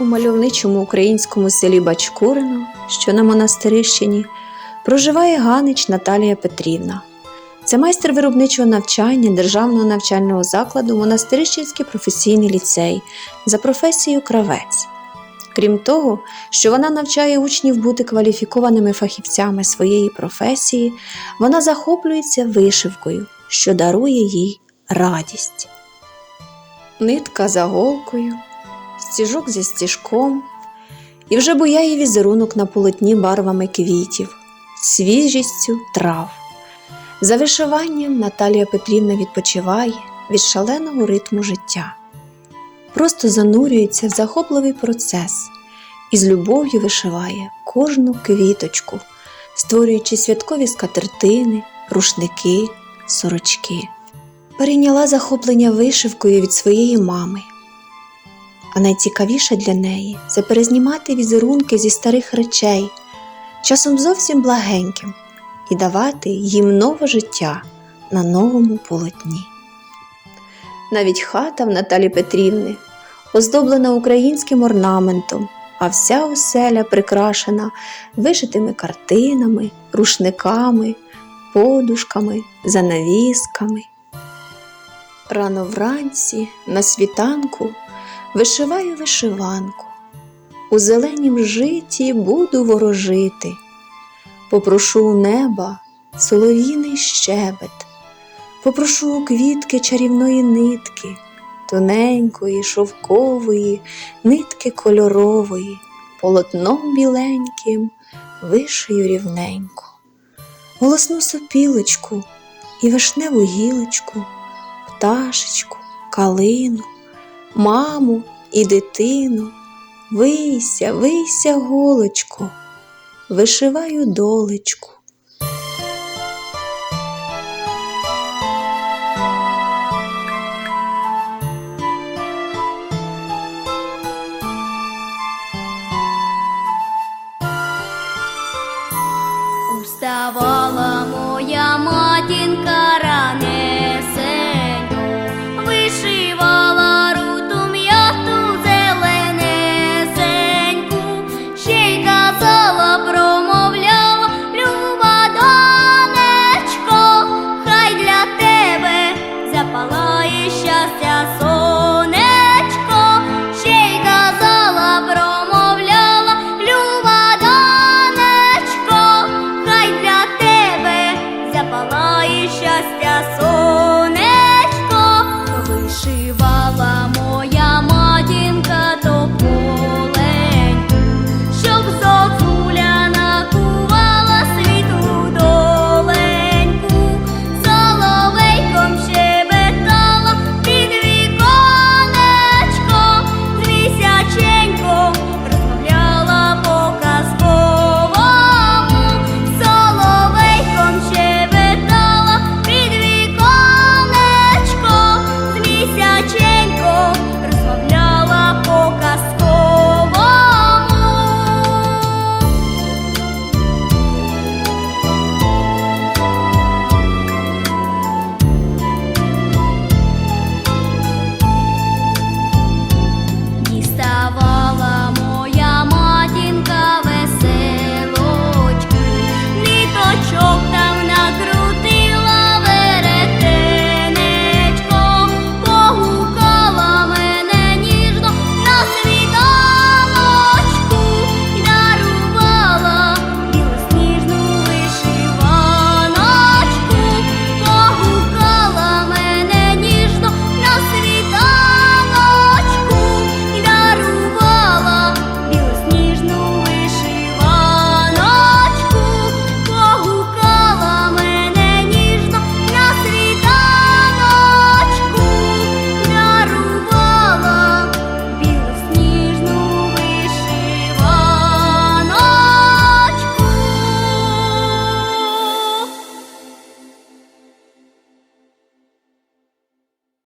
У мальовничому українському селі Бачкурино, що на Монастирищині, проживає Ганич Наталія Петрівна. Це майстер виробничого навчання Державного навчального закладу Монастирищинський професійний ліцей за професією кравець. Крім того, що вона навчає учнів бути кваліфікованими фахівцями своєї професії, вона захоплюється вишивкою, що дарує їй радість. Нитка за голкою, стіжок зі стіжком, і вже буяє візерунок на полотні барвами квітів, свіжістю трав. За вишиванням Наталія Петрівна відпочиває від шаленого ритму життя, просто занурюється в захопливий процес і з любов'ю вишиває кожну квіточку, створюючи святкові скатертини, рушники, сорочки. Перейняла захоплення вишивкою від своєї мами. А найцікавіше для неї це перезнімати візерунки зі старих речей, часом зовсім благеньким, і давати їм нове життя на новому полотні. Навіть хата в Наталі Петрівни оздоблена українським орнаментом, а вся оселя прикрашена вишитими картинами, рушниками, подушками, занавісками. Рано вранці, на світанку, вишиваю вишиванку. У зеленім житті буду ворожити. Попрошу у неба солов'їний щебет, попрошу у квітки чарівної нитки, тоненької, шовкової, нитки кольорової, полотном біленьким вишию рівненько, голосну сопілочку і вишневу гілочку, пташечку, калину, маму і дитину. Вийся, вийся, голочко, вишиваю долечку. сказала про.